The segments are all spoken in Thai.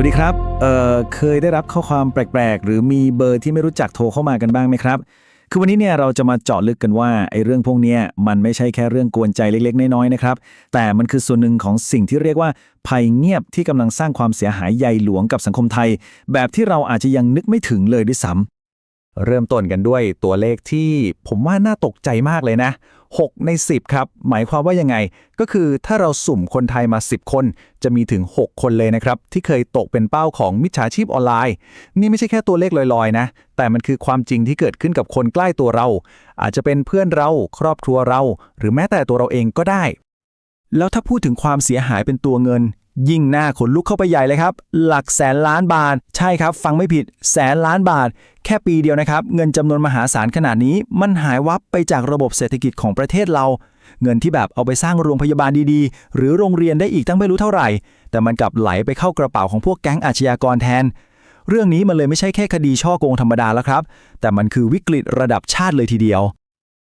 วัสดีครับ เอ่อ เคยได้รับข้อความแปลก ๆ หรือมีเบอร์ที่ไม่รู้จักโทรเข้ามากันบ้างไหมครับ คือวันนี้เนี่ยเราจะมาเจาะลึกกันว่าไอ้เรื่องพวกนี้มันไม่ใช่แค่เรื่องกวนใจเล็ก ๆ น้อยๆ นะครับ แต่มันคือส่วนหนึ่งของสิ่งที่เรียกว่าภัยเงียบที่กำลังสร้างความเสียหายใหญ่หลวงกับสังคมไทย แบบที่เราอาจจะยังนึกไม่ถึงเลยด้วยซ้ำเริ่มต้นกันด้วยตัวเลขที่ผมว่าน่าตกใจมากเลยนะ 6 ใน 10 ครับ หมายความว่ายังไง ก็คือถ้าเราสุ่มคนไทยมา 10 คน จะมีถึง 6 คนเลยนะครับ ที่เคยตกเป็นเป้าของมิจฉาชีพออนไลน์ นี่ไม่ใช่แค่ตัวเลขลอยๆนะ แต่มันคือความจริงที่เกิดขึ้นกับคนใกล้ตัวเรา อาจจะเป็นเพื่อนเรา ครอบครัวเรา หรือแม้แต่ตัวเราเองก็ได้ แล้วถ้าพูดถึงความเสียหายเป็นตัวเงิน ยิ่งหน้าขนลุกเข้าไปใหญ่เลยครับ หลักแสนล้านบาท ใช่ครับ ฟังไม่ผิด แสนล้านบาท แค่ปีเดียวนะครับ เงินจำนวนมหาศาลขนาดนี้ มันหายวับไปจากระบบเศรษฐกิจของประเทศเรา เงินที่แบบเอาไปสร้างโรงพยาบาลดีๆ หรือโรงเรียนได้อีกตั้งไม่รู้เท่าไหร่ แต่มันกลับไหลไปเข้ากระเป๋าของพวกแก๊งอาชญากรแทน เรื่องนี้มันเลยไม่ใช่แค่คดีช่อโกงธรรมดาแล้วครับ แต่มันคือวิกฤตระดับชาติเลยทีเดียว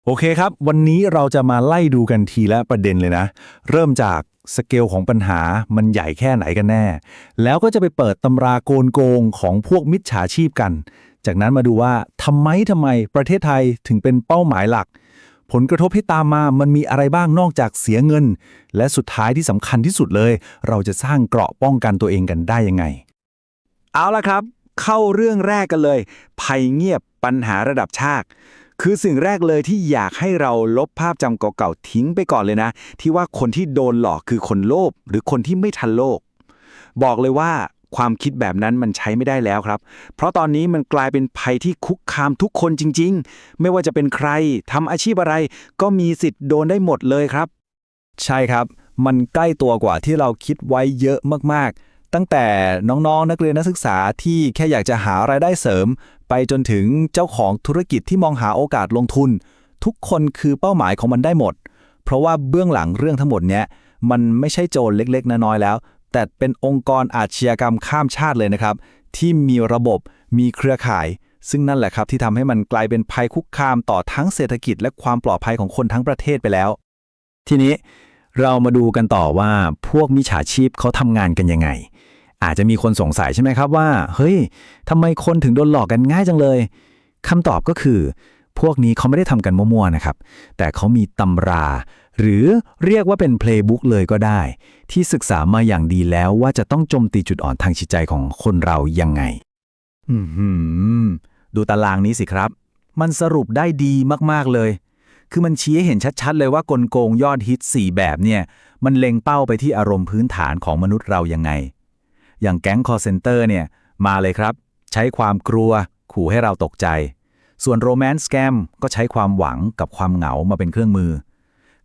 โอเคครับ วันนี้เราจะมาไล่ดูกันทีละประเด็นเลยนะ เริ่มจากสเกลของปัญหามันใหญ่แค่ไหนกันแน่ แล้วก็จะไปเปิดตำราโกลโกงของพวกมิจฉาชีพกัน จากนั้นมาดูว่าทำไมทำไมประเทศไทยถึงเป็นเป้าหมายหลัก ผลกระทบที่ตามมามันมีอะไรบ้างนอกจากเสียเงิน และสุดท้ายที่สำคัญที่สุดเลย เราจะสร้างเกราะป้องกันตัวเองกันได้ยังไง เอาละครับ เข้าเรื่องแรกกันเลย ภัยเงียบปัญหาระดับชาติ คือสิ่งแรกเลยที่อยากให้เราลบภาพจำเก่าๆทิ้งไปก่อนเลยนะ ที่ว่าคนที่โดนหลอกคือคนโลภหรือคนที่ไม่ทันโลก บอกเลยว่าความคิดแบบนั้นมันใช้ไม่ได้แล้วครับ เพราะตอนนี้มันกลายเป็นภัยที่คุกคามทุกคนจริง ๆ ไม่ว่าจะเป็นใครทำอาชีพอะไร ก็มีสิทธิ์โดนได้หมดเลยครับ ใช่ครับ มันใกล้ตัวกว่าที่เราคิดไว้เยอะมากๆ ตั้งแต่น้องๆนักเรียนนักศึกษาที่แค่อยากจะหารายได้เสริม ไปจนถึงเจ้าของธุรกิจที่มองหาโอกาสลงทุน ทุกคนคือเป้าหมายของมันได้หมด เพราะว่าเบื้องหลังเรื่องทั้งหมดเนี้ยมันไม่ใช่โจรเล็กๆน้อยๆแล้ว แต่เป็นองค์กรอาชญากรรมข้ามชาติเลยนะครับ ที่มีระบบมีเครือข่าย ซึ่งนั่นแหละครับที่ทำให้มันกลายเป็นภัยคุกคามต่อทั้งเศรษฐกิจและความปลอดภัยของคนทั้งประเทศไปแล้ว ทีนี้ เรามาดูกันต่อว่าพวกมิจฉาชีพเขาทำงานกันยังไง อาจจะมีคนสงสัยใช่ไหมครับว่า เฮ้ยทำไมคนถึงโดนหลอกกันง่ายจังเลยคำตอบก็คือ พวกนี้เขาไม่ได้ทำกันมั่วๆนะครับ แต่เขามีตำรา หรือเรียกว่าเป็นเพลย์บุ๊กเลยก็ได้ ที่ศึกษามาอย่างดีแล้วว่าจะต้องโจมตีจุดอ่อนทางจิตใจของคนเรายังไงอือหือดูตารางนี้สิครับ มันสรุปได้ดีมากๆเลย คือมันชี้ให้เห็นชัดๆ เลยว่ากลโกงยอดฮิต 4 แบบเนี่ย มันเล็งเป้าไปที่อารมณ์พื้นฐานของมนุษย์เรายังไง อย่างแก๊งคอเซนเตอร์เนี่ย มาเลยครับ ใช้ความกลัว ขู่ให้เราตกใจ ส่วนโรแมนต์สแกมก็ใช้ความหวังกับความเหงามาเป็นเครื่องมือ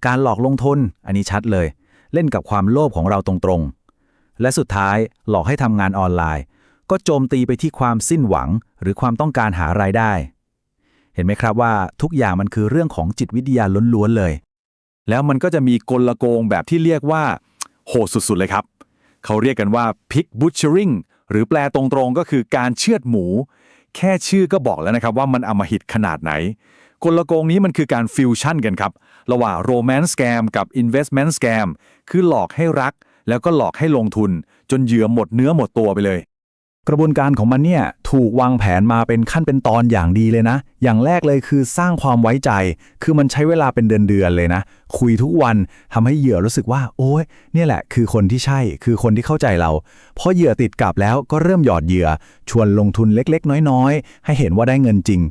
การหลอกลงทุนอันนี้ชัดเลย เล่นกับความโลภของเราตรงๆ และสุดท้ายหลอกให้ทำงานออนไลน์ ก็โจมตีไปที่ความสิ้นหวังหรือความต้องการหารายได้ เห็นไหมครับว่าทุกอย่างมันคือเรื่องของจิตวิทยาล้วนๆเลย แล้วมันก็จะมีกลโกงแบบที่เรียกว่า โหดสุดๆเลยครับ เขาเรียกกันว่า pig butchering หรือแปลตรงๆก็คือการเชือดหมู แค่ชื่อก็บอกแล้วนะครับว่ามันอำมหิตขนาดไหน กลโกงนี้มันคือการฟิวชั่นกันครับ ระหว่าง romance scam กับ investment scam คือหลอกให้รัก แล้วก็หลอกให้ลงทุน จนเหยื่อหมดเนื้อหมดตัวไปเลย กระบวนการของมันเนี่ยถูกวางแผนมาเป็นขั้นเป็นตอนอย่างดีเลยนะ อย่างแรกเลยคือสร้างความไว้ใจ คือมันใช้เวลาเป็นเดือนๆเลยนะ คุยทุกวันทำให้เหยื่อรู้สึกว่า โอ้ยเนี่ยแหละ คือคนที่ใช่ คือคนที่เข้าใจเรา พอเหยื่อติดกับแล้วก็เริ่มหยอดเหยื่อ ชวนลงทุนเล็กๆ น้อยๆ ให้เห็นว่าได้เงินจริง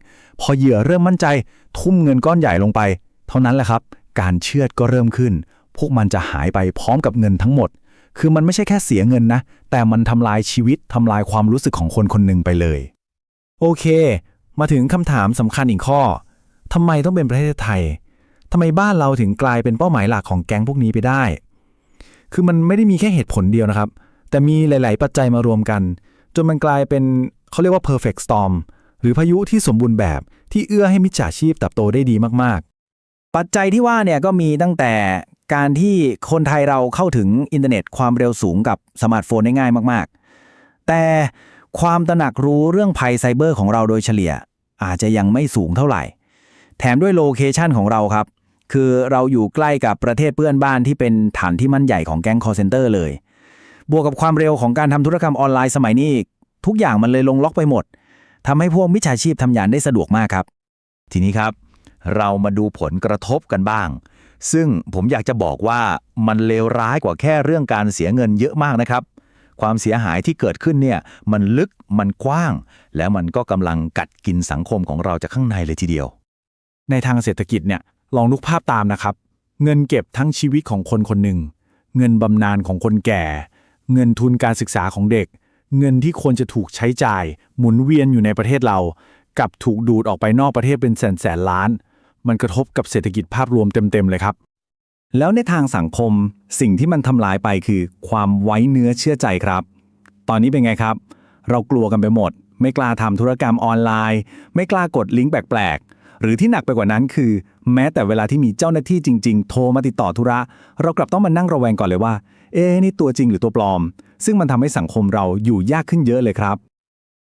พอเหยื่อเริ่มมั่นใจ ทุ่มเงินก้อนใหญ่ลงไป เท่านั้นแหละครับ การเชื่อดก็เริ่มขึ้น พวกมันจะหายไปพร้อมกับเงินทั้งหมดคือมันไม่ใช่แค่เสียเงินนะ แต่มันทำลายชีวิตทำลายความรู้สึกของคนคนหนึ่งไปเลย โอเค มาถึงคำถามสำคัญอีกข้อทำไมต้องเป็นประเทศไทยทำไมบ้านเราถึงกลายเป็นเป้าหมายหลักของแก๊งพวกนี้ไปได้ คือมันไม่ได้มีแค่เหตุผลเดียวนะครับ แต่มีหลาย ๆ ปัจจัยมารวมกัน จนมันกลายเป็นเขาเรียกว่า perfect storm หรือพายุที่สมบูรณ์แบบที่เอื้อให้มิจฉาชีพเติบโตได้ดีมาก ปัจจัยที่ว่าเนี่ยก็มีตั้งแต่การที่คนไทยเราเข้าถึงอินเทอร์เน็ตความเร็วสูงกับสมาร์ทโฟนได้ง่ายมากๆ แต่ความตระหนักรู้เรื่องภัยไซเบอร์ของเราโดยเฉลี่ย อาจจะยังไม่สูงเท่าไหร่ แถมด้วยโลเคชันของเราครับ คือเราอยู่ใกล้กับประเทศเพื่อนบ้านที่เป็นฐานที่มั่นใหญ่ของแก๊งคอร์เซนเตอร์เลย บวกกับความเร็วของการทำธุรกรรมออนไลน์สมัยนี้ทุกอย่างมันเลยลงล็อกไปหมดทำให้พวกมิจฉาชีพทำงานได้สะดวกมากครับ ทีนี้ครับ เรามาดูผลกระทบกันบ้าง ซึ่งผมอยากจะบอกว่ามันเลวร้ายกว่าแค่เรื่องการเสียเงินเยอะมากนะครับ ความเสียหายที่เกิดขึ้นเนี่ยมันลึกมันกว้าง แล้วมันก็กำลังกัดกินสังคมของเราจากข้างในเลยทีเดียว ในทางเศรษฐกิจเนี่ยลองนึกภาพตามนะครับ เงินเก็บทั้งชีวิตของคนคนหนึ่ง เงินบำนาญของคนแก่ เงินทุนการศึกษาของเด็ก เงินที่ควรจะถูกใช้จ่าย หมุนเวียนอยู่ในประเทศเรา กับถูกดูดออกไปนอกประเทศเป็นแสนแสนล้าน มันกระทบกับเศรษฐกิจภาพรวมเต็มๆเลยครับ แล้วในทางสังคมสิ่งที่มันทำลายไปคือ ความไว้เนื้อเชื่อใจครับ ตอนนี้เป็นไงครับ เรากลัวกันไปหมด ไม่กล้าทำธุรกรรมออนไลน์ ไม่กล้ากดลิงก์แปลกๆ หรือที่หนักไปกว่านั้นคือ แม้แต่เวลาที่มีเจ้าหน้าที่จริง ๆ โทรมาติดต่อธุระ เรากลับต้องมานั่งระแวงก่อนเลยว่า เอ๊ะนี่ตัวจริงหรือตัวปลอม ซึ่งมันทำให้สังคมเราอยู่ยากขึ้นเยอะเลยครับ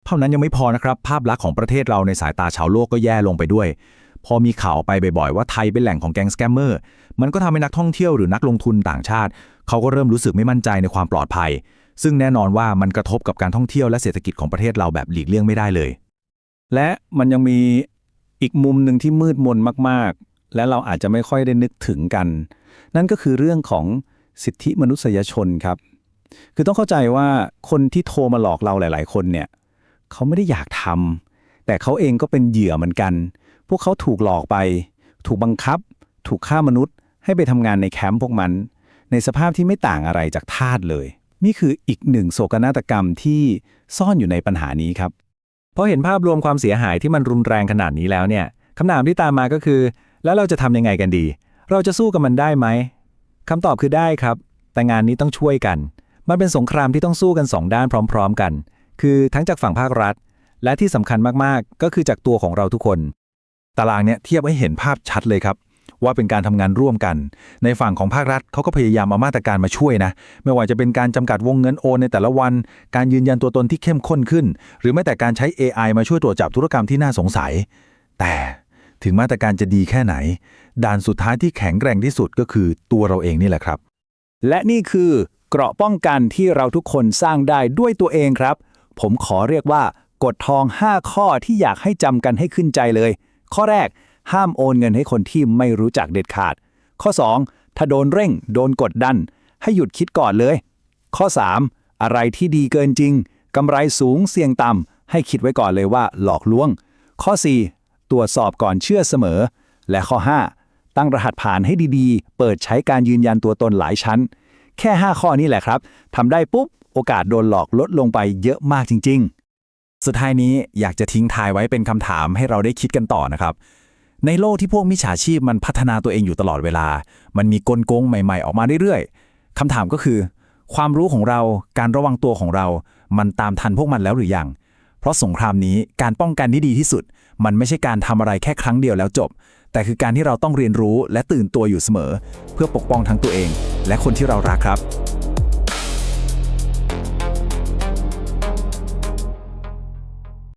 เท่านั้นยังไม่พอนะครับ ภาพลักษณ์ของประเทศเราในสายตาชาวโลกก็แย่ลงไปด้วย พอมีข่าวไปบ่อยๆว่าไทยเป็นแหล่งของแก๊งสแกมเมอร์ มันก็ทำให้นักท่องเที่ยวหรือนักลงทุนต่างชาติ เขาก็เริ่มรู้สึกไม่มั่นใจในความปลอดภัย ซึ่งแน่นอนว่ามันกระทบกับการท่องเที่ยวและเศรษฐกิจของประเทศเราแบบหลีกเลี่ยงไม่ได้เลย และมันยังมีอีกมุมหนึ่งที่มืดมนมากๆ และเราอาจจะไม่ค่อยได้นึกถึงกัน นั่นก็คือเรื่องของสิทธิมนุษยชนครับ คือต้องเข้าใจว่าคนที่โทรมาหลอกเราหลาย ๆ คนเนี่ยเขาไม่ได้อยากทำแต่เขาเองก็เป็นเหยื่อเหมือนกัน พวกเขาถูกหลอกไป ถูกบังคับ ถูกฆ่ามนุษย์ ให้ไปทำงานในแคมป์พวกมัน ในสภาพที่ไม่ต่างอะไรจากทาสเลย นี่คืออีกหนึ่งโศกนาฏกรรมที่ซ่อนอยู่ในปัญหานี้ครับพอเห็นภาพรวมความเสียหายที่มันรุนแรงขนาดนี้แล้วเนี่ยคำถามที่ตามมาก็คือ แล้วเราจะทำยังไงกันดี เราจะสู้กับมันได้ไหมคำตอบคือได้ครับ แต่งานนี้ต้องช่วยกัน มันเป็นสงครามที่ต้องสู้กันสองด้านพร้อม ๆ กัน คือทั้งจากฝั่งภาครัฐ และที่สำคัญมากๆ ก็คือจากตัวของเราทุกคน ตารางเนี่ยเทียบให้เห็นภาพชัดเลยครับ ว่าเป็นการทำงานร่วมกัน ในฝั่งของภาครัฐเขาก็พยายามเอามาตรการมาช่วยนะ ไม่ว่าจะเป็นการจำกัดวงเงินโอนในแต่ละวัน การยืนยันตัวตนที่เข้มข้นขึ้น หรือแม้แต่การใช้ AI มาช่วยตรวจจับธุรกรรมที่น่าสงสัย แต่ถึงมาตรการจะดีแค่ไหน ด่านสุดท้ายที่แข็งแกร่งที่สุดก็คือตัวเราเองนี่แหละครับ และนี่คือเกราะป้องกันที่เราทุกคนสร้างได้ด้วยตัวเองครับ ผมขอเรียกว่ากฎทอง 5 ข้อที่อยากให้จำกันให้ขึ้นใจเลย ข้อแรก ห้ามโอนเงินให้คนที่ไม่รู้จักเด็ดขาด ข้อ 2 ถ้าโดนเร่ง โดนกดดัน ให้หยุดคิดก่อนเลย ข้อ 3 อะไรที่ดีเกินจริงกำไรสูงเสี่ยงต่ำให้คิดไว้ก่อนเลยว่าหลอกลวง ข้อ 4 ตรวจสอบก่อนเชื่อเสมอ และข้อ 5 ตั้งรหัสผ่านให้ดีๆ เปิดใช้การยืนยันตัวตนหลายชั้น แค่ 5 ข้อนี้แหละครับทำได้ปุ๊บโอกาสโดนหลอกลดลงไปเยอะมากจริง ๆ สุดท้ายนี้อยากจะทิ้งทายไว้เป็นคำถามให้เราได้คิดกันต่อนะครับ ในโลกที่พวกมิจฉาชีพมันพัฒนาตัวเองอยู่ตลอดเวลา มันมีกลโกงใหม่ ๆ ออกมาเรื่อยๆคำถามก็คือ ความรู้ของเราการระวังตัวของเรา มันตามทันพวกมันแล้วหรือยัง เพราะสงครามนี้การป้องกันที่ดีที่สุด มันไม่ใช่การทำอะไรแค่ครั้งเดียวแล้วจบ แต่คือการที่เราต้องเรียนรู้และตื่นตัวอยู่เสมอ เพื่อปกป้องทั้งตัวเอง และคนที่เรารักครับ